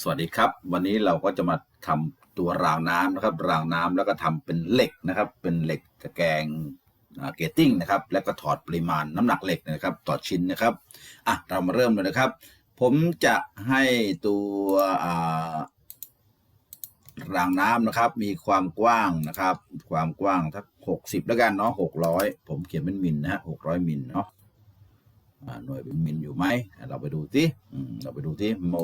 สวัสดีครับ วันนี้เราก็จะมาทำตัวรางน้ำนะครับ รางน้ำแล้วก็ทำเป็นเหล็กนะครับ เป็นเหล็กตะแกรงเกตติ้งนะครับ แล้วก็ถอดปริมาณน้ำหนักเหล็กนะครับ ต่อชิ้นนะครับอะเรามาเริ่มเลยนะครับ ผมจะให้ตัวรางน้ำนะครับ มีความกว้างนะครับ ความกว้างทักหกสิบแล้วกันเนาะหกร้อยผมเขียนเป็นมิลนะฮะหกร้อยมิลเนาะ หน่วยเป็นมิลอยู่ไหมเราไปดูที่เราไปดูที่โม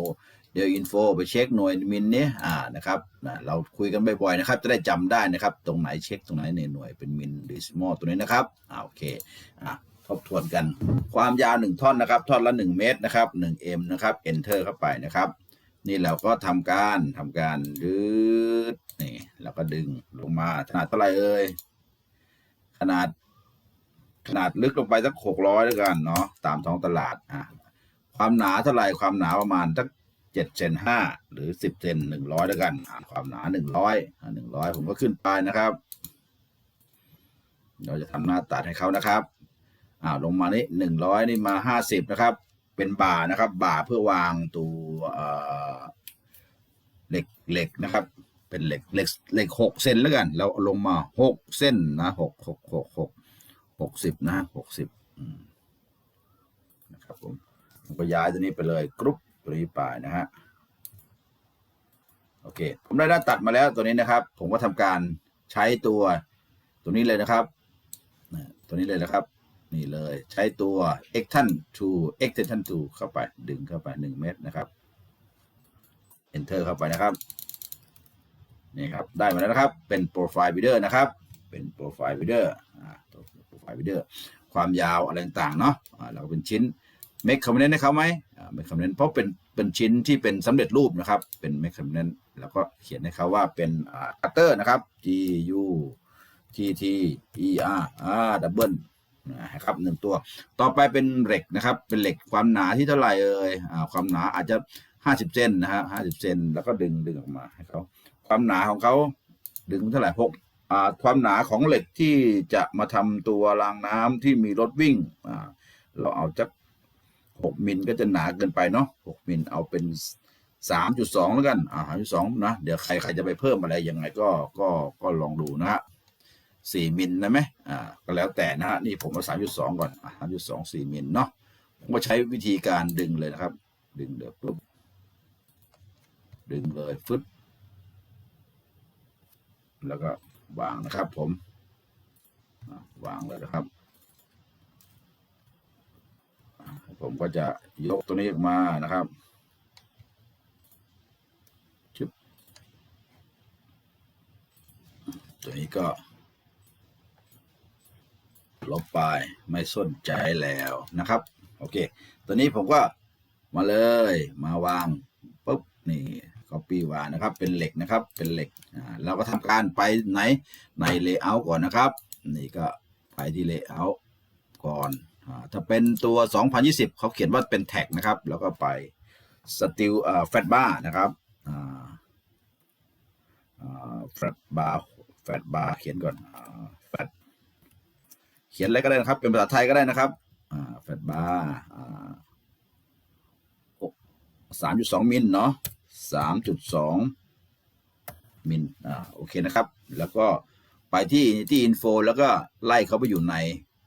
เดลอินโฟไปเช็คหน่วยมิลนี้อ่านะครับนะเราคุยกันบ่อยๆนะครับ จะได้จำได้นะครับ ตรงไหนเช็คตรงไหนในหน่วยเป็นมิลหรือสมอลตัวนี้นะครับอ่าโอเคอ่าทบทวนกัน ความยาวหนึ่งท่อนนะครับ ท่อนละหนึ่งเมตรนะครับหนึ่งเอ็มนะครับ enter เข้าไปนะครับ นี่เราก็ทำการทำการยืดนี่แล้วก็ดึงลงมาขนาดเท่าไหร่เอ่ยขนาด ขนาดลึกลงไปสักหกร้อยแล้วกันเนาะตามท้องตลาดอะความหนาเท่าไหร่ความหนาประมาณสักเจ็ดเซนห้าหรือสิบเซนหนึ่งร้อยแล้วกันความหนาหนึ่งร้อยหนึ่งร้อยผมก็ขึ้นไปนะครับ เราจะทำหน้าตัดให้เขานะครับอ่าลงมานี่หนึ่งร้อยนี่มาห้าสิบนะครับ เป็นบ่านะครับบ่าเพื่อวางตัวเหล็กเหล็กนะครับ เป็นเหล็กเหล็กเหล็กหกเซนแล้วกัน แล้วเอาลงมาหกเส้นนะหกหกหกหก หกสิบนะหกสิบนะครับผมผมก็ย้ายตัวนี้ไปเลยกรุ๊ปตัวนี้ไปนะฮะโอเค ผมได้ด้านตัดมาแล้วตัวนี้นะครับ ผมก็ทำการใช้ตัวตัวนี้เลยนะครับ ตัวนี้เลยนะครับ นี่เลยใช้ตัว extension to extension to เข้าไปดึงเข้าไปหนึ่งเมตรนะครับ enter เข้าไปนะครับนี่ครับได้มาแล้วนะครับเป็น profile builder นะครับ เป็น profile builder อ่าตัว profile builder ความยาวอะไรต่างๆเนาะอ่าเราก็เป็นชิ้น make comment ให้เขาไหมอ่า make comment เพราะเป็นเป็นชิ้นที่เป็นสำเร็จรูปนะครับเป็น make comment แล้วก็เขียนให้เขาว่าเป็นอ่า cutter นะครับ G U T T E R อ่า double นะครับหนึ่งตัว ต่อไปเป็นเหล็กนะครับ เป็นเหล็กความหนาที่เท่าไหร่เอ่ยอ่าความหนาอาจจะ 50 เซนนะฮะ50เซนแล้วก็ดึงดึงออกมาให้เขาความหนาของเขาดึงเท่าไหร่หก ความหนาของเหล็กที่จะมาทำตัวรางน้ำที่มีรถวิ่ง เราเอาจักหกมิลก็จะหนาเกินไปเนาะหกมิลเอาเป็นสามจุดสองแล้วกันอ่าสามจุดสองนะ เดี๋ยวใครใครจะไปเพิ่มอะไรยังไงก็ก็ก็ลองดูนะฮะสี่มิลนะไหมอ่าก็แล้วแต่นะฮะนี่ผมเอาสามจุดสองก่อนสามจุดสองสี่มิลเนาะผมก็ใช้วิธีการดึงเลยนะครับ ดึงเดี๋ยวปุ๊บดึงเลยฟึดแล้วก็ วางนะครับ ผมวางเลยนะครับ ผมก็จะยกตัวนี้ออกมานะครับชึบตัวนี้ก็ ลบไปไม่สนใจแล้วนะครับ โอเค ตัวนี้ผมก็มาเลยมาวางปุ๊บนี่ copy วานะครับ เป็นเหล็กนะครับ เป็นเหล็กอ่าเราก็ทำการไปไหนใน layout ก่อนนะครับ นี่ก็ไปที่ layout ก่อนอ่าถ้าเป็นตัว 2020 เขาเขียนว่าเป็นแท็กนะครับ แล้วก็ไป steel อ่า fat bar นะครับอ่าอ่า fat bar fat bar เขียนก่อนอ่า fat เขียนอะไรก็ได้นะครับ เป็นภาษาไทยก็ได้นะครับอ่า fat bar อ่าสามจุดสองมิลเนาะ สามจุดสองมิลอ่าโอเคนะครับ แล้วก็ไปที่ที่อินโฟแล้วก็ไล่เขาไปอยู่ใน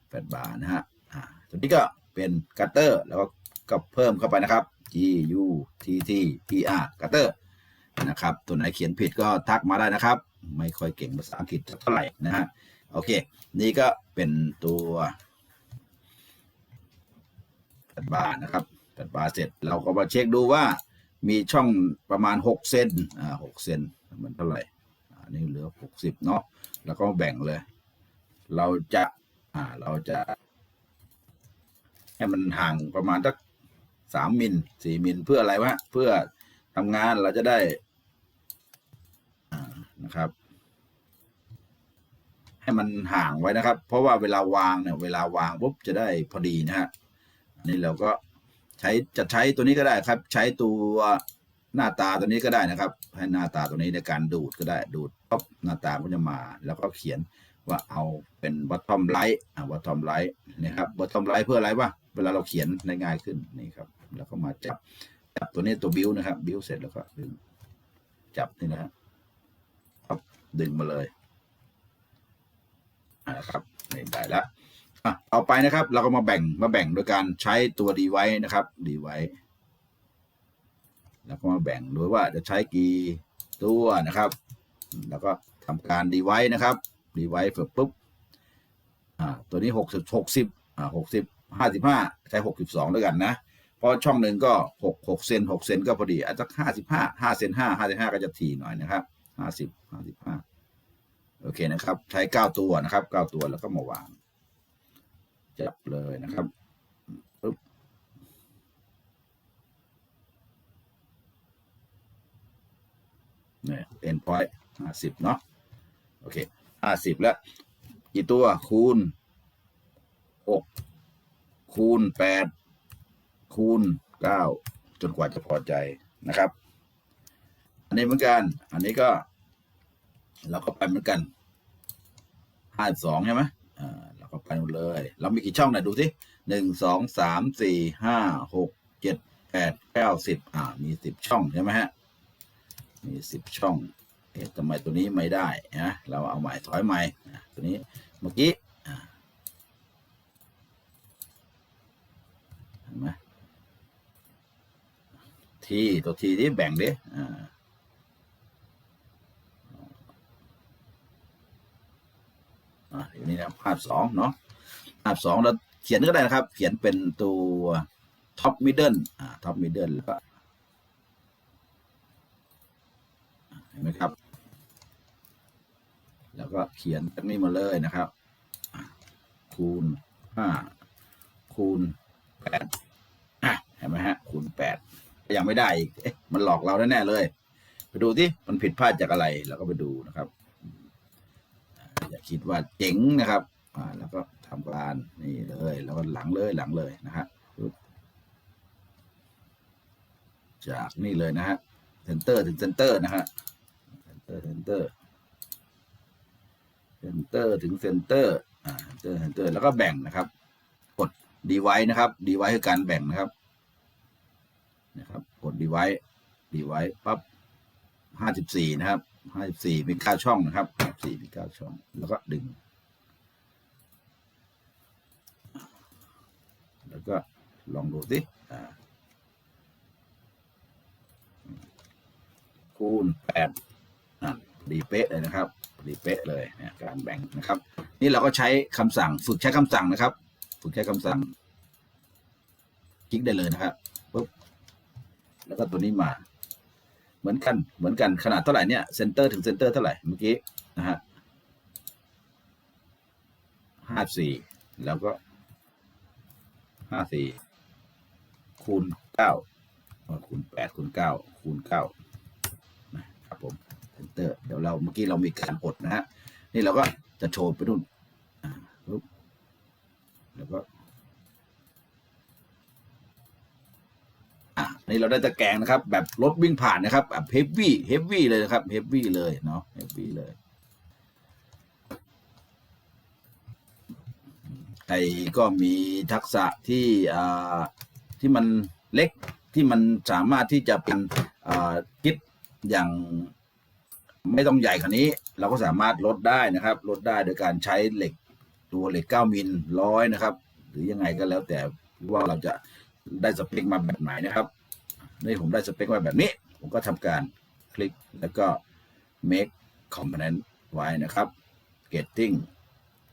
แฟดบาร์นะฮะอ่าตัวนี้ก็เป็นกัตเตอร์แล้วก็ก็เพิ่มเข้าไปนะครับ G U T T P R กัตเตอร์นะครับตัวไหนเขียนผิดก็ทักมาได้นะครับ ไม่ค่อยเก่งภาษาอังกฤษเท่าไหร่นะฮะโอเค นี่ก็เป็นตัวแฟดบาร์นะครับแฟดบาร์เสร็จเราก็มาเช็คดูว่า มีช่องประมาณหกเซนอ่าหกเซนมันเท่าไหร่อันนี้เหลือหกสิบเนาะแล้วก็แบ่งเลย เราจะอ่าเราจะ ให้มันห่างประมาณสักสามมิลสี่มิลเพื่ออะไรวะเพื่อทำงานเราจะได้นะครับ ให้มันห่างไว้นะครับ เพราะว่าเวลาวางเนี่ยเวลาวางปุ๊บจะได้พอดีนะฮะนนี้เราก็ ใช้จะใช้ตัวนี้ก็ได้ครับ ใช้ตัวหน้าตาตัวนี้ก็ได้นะครับ ให้หน้าตาตัวนี้ในการดูดก็ได้ดูดปั๊บหน้าตาก็จะมา แล้วก็เขียนว่าเอาเป็น bottom right อ่า bottom right นะครับ bottom right เพื่ออะไรวะเวลาเราเขียนได้ง่ายขึ้นนี่ครับ แล้วก็มาจับจับตัวนี้ตัวบิวนะครับบิวเสร็จแล้วก็ดึงจับนี่นะครับดึงมาเลยนะครับนี่ได้แล้ว อะเอาไปนะครับ เราก็มาแบ่งมาแบ่งโดยการใช้ตัวดีไว้นะครับดีไว้แล้วก็มาแบ่งโดยว่าจะใช้กี่ตัวนะครับ แล้วก็ทำการดีไว้นะครับดีไว้เสร็จปุ๊บอ่าตัวนี้หกสิบหกสิบอ่าหกสิบห้าสิบห้าใช้หกสิบสองด้วยกันนะเพราะช่องหนึ่งก็หกหกเซนหกเซนก็พอดีอาจจะห้าสิบห้าห้าเซนห้าห้าสิบห้าก็จะถี่หน่อยนะครับห้าสิบห้าสิบห้าโอเคนะครับ ใช้เก้าตัวนะครับเก้าตัวแล้วก็มาวาง จับเลยนะครับปุ๊บเนี่ยเอ็นพอยต์ห้าสิบเนาะโอเคห้าสิบแล้ว กี่ตัวคูณหกคูณแปดคูณเก้าจนกว่าจะพอใจนะครับ อันนี้เหมือนกัน อันนี้ก็ เราก็ไปเหมือนกันห้าสองใช่ไหมอ่า เราก็ไปหมดเลย เรามีกี่ช่องไหนดูสิหนึ่งสองสามสี่ห้าหกเจ็ดแปดเก้าสิบอ่า มีสิบช่องใช่ไหมฮะ มีสิบช่อง เอ๊ะทำไมตัวนี้ไม่ได้นะเราเอาใหม่ถอยใหม่ตัวนี้เมื่อกี้อะเห็นไหมทีตัวทีที่แบ่งดิอ่า อะอยู่นี่นะภาพสองเนาะภาพสองเราเขียนก็ได้นะครับ เขียนเป็นตัวท็อปมิดเดิลอ่าท็อปมิดเดิลแล้วก็เห็นไหมครับ แล้วก็เขียนตรงนี้มาเลยนะครับ คูณห้าคูณแปดเห็นไหมฮะ คูณแปดยังไม่ได้อีกมันหลอกเราแน่ๆเลย ไปดูที่มันผิดพลาดจากอะไรเราก็ไปดูนะครับ อย่าคิดว่าเจ๋งนะครับอ่าแล้วก็ทำการนี่เลย แล้วก็หลังเลยหลังเลยนะฮะปึ๊บจากนี่เลยนะฮะเซนเตอร์ถึงเซนเตอร์นะฮะเซนเตอร์เซนเตอร์เซนเตอร์ถึงเซนเตอร์อ่าเซนเตอร์เซนเตอร์แล้วก็แบ่งนะครับ กดดีไว้นะครับดีไว้คือการแบ่งนะครับนะครับ กดดีไว้ดีไว้ปั๊บห้าสิบสี่นะครับ ห้าสิบสี่มีเก้าช่องนะครับห้าสิบสี่มีเก้าช่อง แล้วก็ดึง แล้วก็ลองดูสิคูณแปดอะดีเป๊ะเลยนะครับดีเป๊ะเลยเนี่ยการแบ่งนะครับ นี่เราก็ใช้คำสั่งฝึกใช้คำสั่งนะครับ ฝึกใช้คำสั่งคลิกได้เลยนะครับปุ๊บแล้วก็ตัวนี้มา เหมือนกันเหมือนกันขนาดเท่าไหร่เนี่ยเซนเตอร์ถึงเซนเตอร์เท่าไหร่เมื่อกี้นะฮะห้าสี่แล้วก็ห้าสี่คูณเก้าคูณแปดคูณเก้าคูณเก้านะครับผมเซนเตอร์เดี๋ยวเราเมื่อกี้เรามีการกดนะฮะนี่เราก็จะโชว์ไปนู่นอ่าปุ๊บแล้วก็ อะนี่เราได้ตะแกรงนะครับ แบบรถวิ่งผ่านนะครับแบบเฮฟวี่เฮฟวี่เลยนะครับเฮฟวี่เลยเนาะเฮฟวี่เลยใครก็มีทักษะที่อ่าที่มันเล็กที่มันสามารถที่จะเป็นอ่าคิดอย่างไม่ต้องใหญ่กว่านี้ เราก็สามารถลดได้นะครับ ลดได้โดยการใช้เหล็กตัวเหล็ก 9 มิลร้อยนะครับ หรือยังไงก็แล้วแต่ว่าเราจะ ได้สเปคมาแบบไหนนะครับ นี่ผมได้สเปคมาแบบนี้ ผมก็ทำการคลิกแล้วก็ make component ไว้นะครับ getting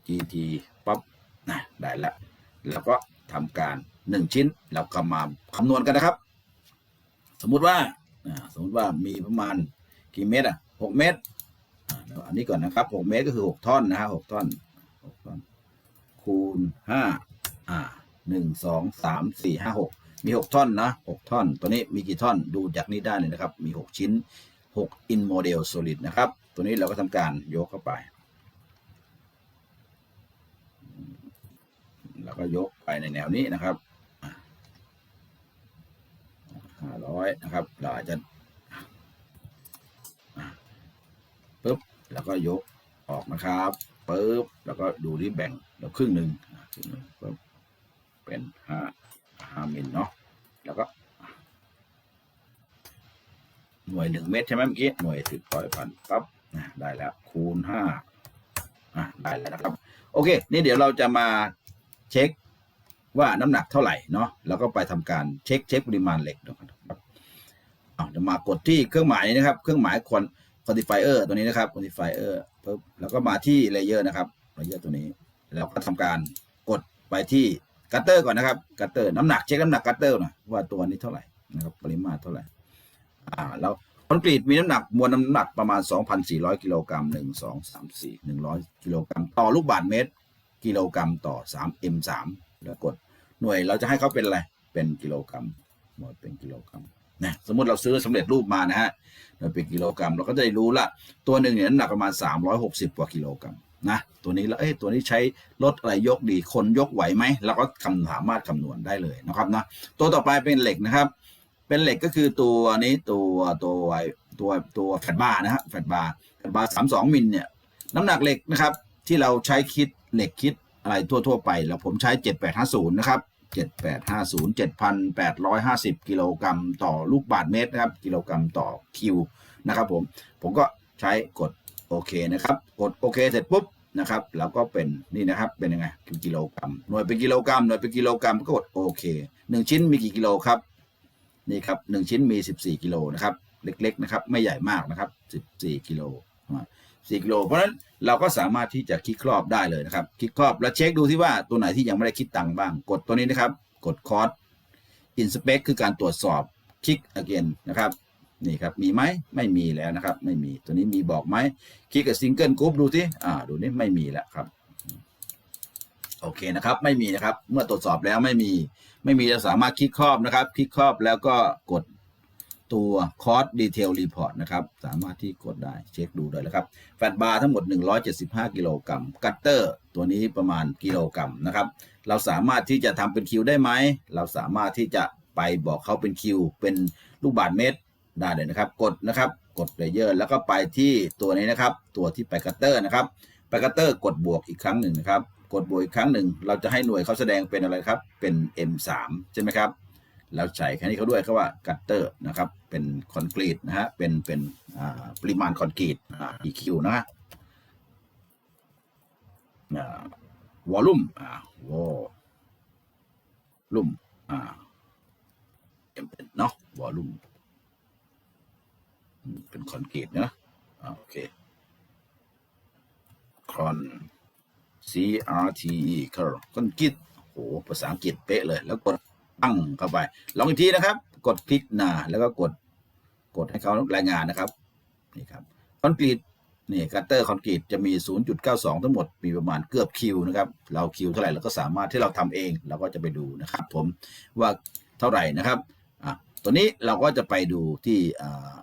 gt ปั๊บนะได้ละแล้วก็ทำการ 1 ชิ้นเราก็มาคำนวณกันนะครับ สมมุติว่าสมมุติว่ามีประมาณกี่เมตรอะหกเมตรอันนี้ก่อนนะครับหกเมตรก็คือหกท่อนนะฮะหกท่อนหกท่อนคูณห้าอ่า หนึ่งสองสามสี่ห้าหกมีหกท่อนนะหกท่อน ตัวนี้มีกี่ท่อนดูจากนี้ได้เลยนะครับ มีหกชิ้นหก in model solid นะครับ ตัวนี้เราก็ทำการยกเข้าไป แล้วก็ยกไปในแนวนี้นะครับห้าร้อยนะครับ เราอาจจะปุ๊บ แล้วก็ยกออกนะครับปุ๊บ แล้วก็ดูที่แบ่งแล้วครึ่งหนึ่งครึ่งหนึ่งปุ๊บ เป็นห้าห้ามิลเนาะแล้วก็ หน่วยหนึ่งเมตรใช่ไหมเมื่อกี้หน่วยสิบร้อยพันปั๊บอะได้แล้ว คูณห้าอะได้แล้วนะครับ โอเค นี่เดี๋ยวเราจะมาเช็คว่าน้ำหนักเท่าไหร่เนาะแล้วก็ไปทำการเช็คเช็คปริมาณเหล็กนะครับเอาเดี๋ยวมากดที่เครื่องหมายนะครับ เครื่องหมายคอนคอนติฟายเออร์ตัวนี้นะครับคอนติฟายเออร์ปุ๊บแล้วก็มาที่เลเยอร์นะครับเลเยอร์ตัวนี้ แล้วก็ทำการกดไปที่ กัตเตอร์ก่อนนะครับ กัตเตอร์น้ำหนักเช็คน้ำหนักกัตเตอร์หน่อยว่าตัวนี้เท่าไหร่นะครับปริมาตรเท่าไหร่อ่าแล้วคอนกรีตมีน้ำหนักมวลน้ำหนักประมาณ 2,400 กิโลกรัม1 2 3 4 100 กิโลกรัมต่อลูกบาศก์เมตร กิโลกรัมต่อ 3 m 3แล้วกดหน่วยเราจะให้เขาเป็นอะไร เป็นกิโลกรัมหน่วยเป็นกิโลกรัมนะสมมติเราซื้อสำเร็จรูปมานะฮะหน่วยเป็นกิโลกรัม เราก็จะได้รู้ละตัวหนึ่งเนี่ยน้ำหนักประมาณ 360 กว่ากิโลกรัม นะตัวนี้แล้วเอ้ตัวนี้ใช้รถอะไรยกดีคนยกไหวไหมเราก็คำสามารถคำนวณได้เลยนะครับนะตัวต่อไปเป็นเหล็กนะครับ เป็นเหล็กก็คือตัวนี้ตัวตัวตัวตัวแฟตบาร์นะฮะแฟตบาร์แฟตบาร์สามสองมิลเนี่ยน้ำหนักเหล็กนะครับ ที่เราใช้คิดเหล็กคิดอะไรทั่ว ๆ ไป แล้วผมใช้เจ็ดแปดห้าศูนย์นะครับเจ็ดแปดห้าศูนย์เจ็ดพันแปดร้อยห้าสิบกิโลกรัมต่อลูกบาทเมตรนะครับ กิโลกรัมต่อคิวนะครับผม ผมก็ใช้กด โอเคนะครับ กดโอเคเสร็จปุ๊บนะครับแล้วก็เป็นนี่นะครับเป็นยังไงเป็นกิโลกรัมหน่วยเป็นกิโลกรัมหน่วยเป็นกิโลกรัมก็กดโอเคหนึ่งชิ้นมีกี่กิโลครับนี่ครับหนึ่งชิ้นมี14กิโลนะครับเล็กๆนะครับไม่ใหญ่มากนะครับ14กิโล4กิโลเพราะฉะนั้นเราก็สามารถที่จะคลิกครอบได้เลยนะครับคลิกครอบแล้วเช็คดูที่ว่าตัวไหนที่ยังไม่ได้คิดตังค์บ้าง กดตัวนี้นะครับ กดคอร์สอินสเปคคือการตรวจสอบคลิก again นะครับ นี่ครับมีไหมไม่มีแล้วนะครับ ไม่มีตัวนี้มีบอกไหมคลิกกับซิงเกิลกรุ๊ปดูที่อ่าดูนี่ไม่มีแล้วครับโอเคนะครับ ไม่มีนะครับ เมื่อตรวจสอบแล้วไม่มี ไม่มีจะสามารถคลิกครอบนะครับ คลิกครอบแล้วก็กดตัวคอร์สดีเทลรีพอร์ตนะครับ สามารถที่กดได้เช็คดูได้แล้วครับ แฟตบาร์ทั้งหมด 175 กิโลกรัมกัตเตอร์ตัวนี้ประมาณกิโลกรัมนะครับ เราสามารถที่จะทำเป็นคิวได้ไหม เราสามารถที่จะไปบอกเขาเป็นคิว เป็นลูกบาทเมตร ได้เลยนะครับ กดนะครับ กดเลเยอร์แล้วก็ไปที่ตัวนี้นะครับ ตัวที่ไปกัตเตอร์นะครับไปกัตเตอร์กดบวกอีกครั้งหนึ่งนะครับ กดบวกอีกครั้งหนึ่ง เราจะให้หน่วยเขาแสดงเป็นอะไรครับ เป็น M3 ใช่ไหมครับแล้วใส่แค่นี้เขาด้วยเขาว่ากัตเตอร์นะครับ เป็นคอนกรีตนะฮะ เป็นเป็นปริมาณคอนกรีตอ่า EQ นะฮะอ่าวอลลุ่มอ่าวอลลุ่มอ่าเป็นเนาะวอลลุ่ม เป็นคอนกรีตเนาะโอเคคอน C R T E คอนกรีตโหภาษาอังกฤษเป๊ะเลย แล้วกดตั้งเข้าไป ลองอีกทีนะครับ กดคลิกหน้าแล้วก็กดกดให้เขารายงานนะครับนี่ครับคอนกรีตนี่กัตเตอร์คอนกรีตจะมี 0.92 ทั้งหมด มีประมาณเกือบคิวนะครับ เราคิวเท่าไหร่เราก็สามารถที่เราทำเองเราก็จะไปดูนะครับ ผมว่าเท่าไหร่นะครับอะตัวนี้เราก็จะไปดูที่อ่า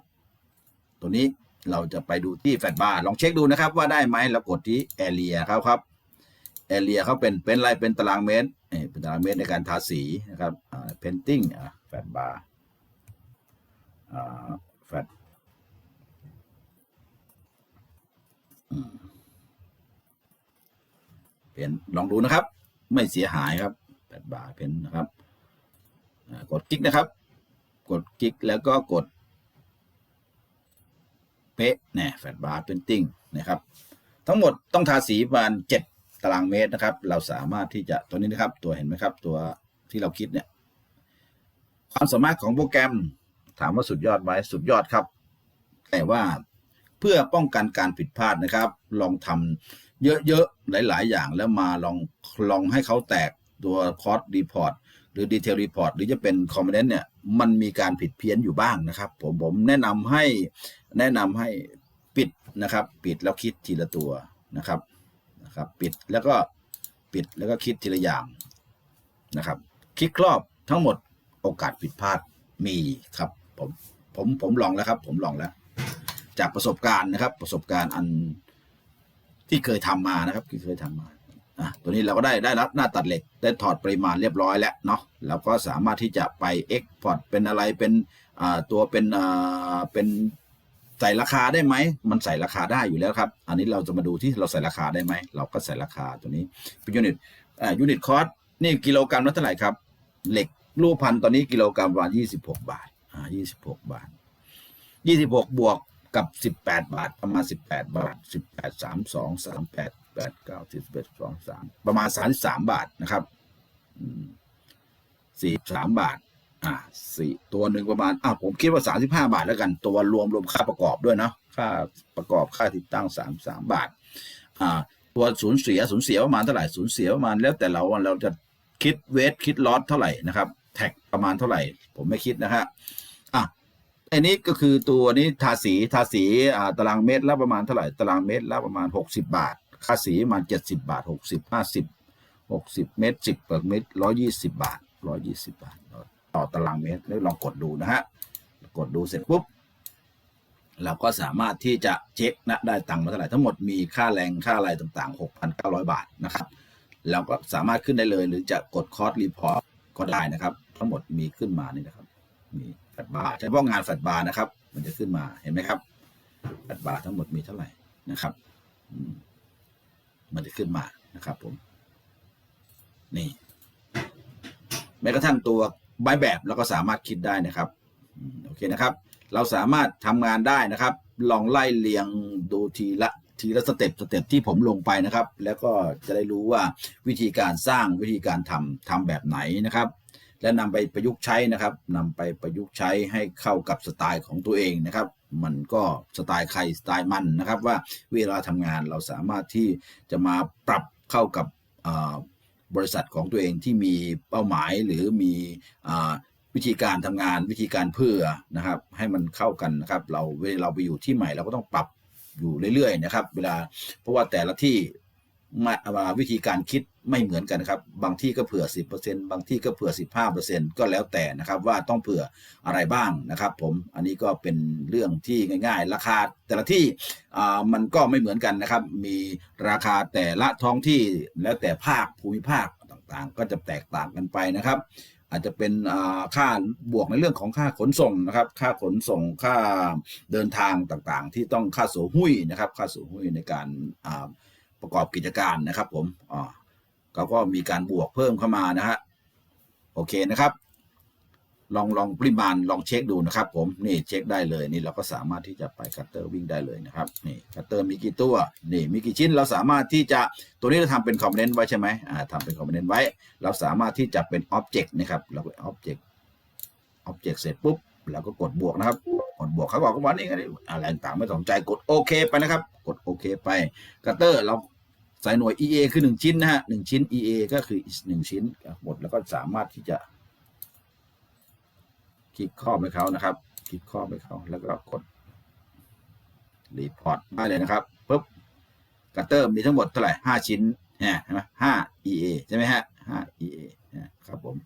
ตัวนี้เราจะไปดูที่แฟลตบาร์ลองเช็คดูนะครับว่าได้ไหมเรากดที่แอเรียครับครับแอเรียเขาเป็นเป็นอะไรเป็นตารางเมตรเป็นตารางเมตรในการทาสีนะครับอ่าเพนติ้งแฟตบาร์แฟตเป็นลองดูนะครับ ไม่เสียหายครับแฟตบาร์เป็นนะครับกดคลิกนะครับ กดคลิกแล้วก็กด เป๊ะเนี่ยแฟตบาร์เพนติ้งนะครับ ทั้งหมดต้องทาสีประมาณเจ็ดตารางเมตรนะครับ เราสามารถที่จะตัวนี้นะครับ ตัวเห็นไหมครับ ตัวที่เราคิดเนี่ยความสามารถของโปรแกรมถามว่าสุดยอดไหมสุดยอดครับ แต่ว่าเพื่อป้องกันการผิดพลาดนะครับ ลองทำเยอะๆ หลาย ๆ อย่างแล้วมาลองลองให้เขาแตกตัวคอร์สรีพอร์ตหรือดีเทลรีพอร์ตหรือจะเป็นคอมเมนต์เนี่ย มันมีการผิดเพี้ยนอยู่บ้างนะครับ ผมผมแนะนำให้แนะนำให้ปิดนะครับ ปิดแล้วคิดทีละตัวนะครับนะครับ ปิดแล้วก็ปิดแล้วก็คิดทีละอย่างนะครับคลิกครอบทั้งหมดโอกาสผิดพลาดมีครับ ผมผมผมลองแล้วครับ ผมลองแล้ว จากประสบการณ์นะครับ ประสบการณ์อันที่เคยทำมานะครับที่เคยทำมา ตัวนี้เราก็ได้ได้รับหน้าตัดเหล็ก ได้ถอดปริมาณเรียบร้อยแล้วเนาะเราก็สามารถที่จะไป Export เป็นอะไรเป็นตัวเป็นเป็นใส่ราคาได้ไหม มันใส่ราคาได้อยู่แล้วครับ อันนี้เราจะมาดูที่เราใส่ราคาได้ไหม เราก็ใส่ราคาตัวนี้เป็นยูนิตอ่ายูนิตคอสนี่กิโลกรัมละเท่าไหร่ครับ เหล็กรูปพันตอนนี้กิโลกรัมประมาณยี่สิบหกบาท อ่ายี่สิบหกบาทยี่สิบหกบวกกับสิบแปดบาท ประมาณสิบแปดบาทสิบแปดสามสองสามแปด แปดเก้าสิบเอ็ดสองสามประมาณสามสามบาทนะครับสี่สามบาท อ่าสี่ตัวหนึ่งประมาณอ่าผมคิดว่าสามสิบห้าบาทแล้วกัน ตัวรวมรวมค่าประกอบด้วยเนาะค่าประกอบค่าติดตั้งสามสามบาท อ่า ตัวสูญเสียสูญเสียประมาณเท่าไหร่สูญเสียประมาณแล้วแต่เราเราจะคิดเวทคิดลอสเท่าไหร่นะครับ แท็กประมาณเท่าไหร่ ผมไม่คิดนะฮะอะอันนี้ก็คือตัวนี้ทาสีทาสีอ่าตารางเมตรละประมาณเท่าไหร่ ตารางเมตรละประมาณหกสิบาท ค่าสีประมาณเจ็ดสิบาทหกสิบห้าสิบหกสิบเมตรสิบเปิดเมตรร้อยี่สิบาทร้อยี่สิบาท ต่อตารางเมตรแล้วลองกดดูนะฮะกดดูเสร็จปุ๊บเราก็สามารถที่จะเช็คนะได้ตังค์มาเท่าไหร่ทั้งหมดมีค่าแรงค่าอะไรต่างๆ 6,900 บาทนะครับเราก็สามารถขึ้นได้เลย หรือจะกดคอร์สรีพอร์ตก็ได้นะครับ ทั้งหมดมีขึ้นมานี่นะครับ มีแฟดบาร์เฉพาะงานแฟดบาร์นะครับ มันจะขึ้นมาเห็นไหมครับแฟดบาร์ทั้งหมดมีเท่าไหร่นะครับ มันจะขึ้นมานะครับผมนี่แม้กระทั่งตัวใบแบบเราก็สามารถคิดได้นะครับโอเคนะครับ เราสามารถทำงานได้นะครับ ลองไล่เรียงดูทีละทีละสเต็ปสเต็ปที่ผมลงไปนะครับ แล้วก็จะได้รู้ว่าวิธีการสร้างวิธีการทำทำแบบไหนนะครับ และนำไปประยุกต์ใช้นะครับนำไปประยุกต์ใช้ให้เข้ากับสไตล์ของตัวเองนะครับ มันก็สไตล์ใครสไตล์มันนะครับ ว่าเวลาทำงานเราสามารถที่จะมาปรับเข้ากับบริษัทของตัวเองที่มีเป้าหมายหรือมีอวิธีการทำงานวิธีการเพื่อนะครับ ให้มันเข้ากันนะครับ เราเวลาเราไปอยู่ที่ใหม่เราก็ต้องปรับอยู่เรื่อยๆนะครับ เวลาเพราะว่าแต่ละที่มาวิธีการคิด ไม่เหมือนกันครับ บางที่ก็เผื่อ 10%บางที่ก็เผื่อ 15%ก็แล้วแต่นะครับว่าต้องเผื่ออะไรบ้างนะครับ ผมอันนี้ก็เป็นเรื่องที่ง่าย ๆ ราคาแต่ละที่อ่ามันก็ไม่เหมือนกันนะครับ มีราคาแต่ละท้องที่แล้วแต่ภาคภูมิภาคต่างๆ ก็จะแตกต่างกันไปนะครับอาจจะเป็นอ่าค่าบวกในเรื่องของค่าขนส่งนะครับ ค่าขนส่งค่าเดินทางต่างๆ ที่ต้องค่าสูหุ้ยนะครับ ค่าสูหุ้ยในการอ่าประกอบกิจการนะครับผมอ่า เขาก็มีการบวกเพิ่มเข้ามานะฮะโอเคนะครับ ลองลองปริมาณลองเช็คดูนะครับผมนี่เช็คได้เลยนี่เราก็สามารถที่จะไปคัตเตอร์วิ่งได้เลยนะครับนี่คัตเตอร์มีกี่ตัวนี่มีกี่ชิ้นเราสามารถที่จะตัวนี้เราทำเป็นคอมโพเนนต์ไว้ใช่ไหมอ่าทำเป็นคอมโพเนนต์ไว้ เราสามารถที่จะเป็นอ็อบเจกต์นะครับเราไปอ็อบเจกต์อ็อบเจกต์เสร็จปุ๊บเราก็กดบวกนะครับกดบวกเขาบอกว่านี่ไงอะไรต่างไม่สนใจกดโอเคไปนะครับ กดโอเคไปคัตเตอร์เรา ใส่หน่วย EA คือหนึ่งชิ้นนะฮะหนึ่งชิ้น EA ก็คือหนึ่งชิ้นหมดแล้วก็สามารถที่จะคลิกข้อไปเขานะครับ คลิกข้อไปเขาแล้วก็กดรีพอร์ตได้เลยนะครับปุ๊บกัตเตอร์มีทั้งหมดเท่าไหร่ห้าชิ้นเนี่ยใช่ไหมห้า EA ใช่ไหมฮะห้า EA นะครับผม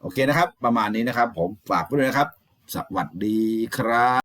โอเคนะครับ ประมาณนี้นะครับ ผมฝากไว้ด้วยนะครับ สวัสดีครับ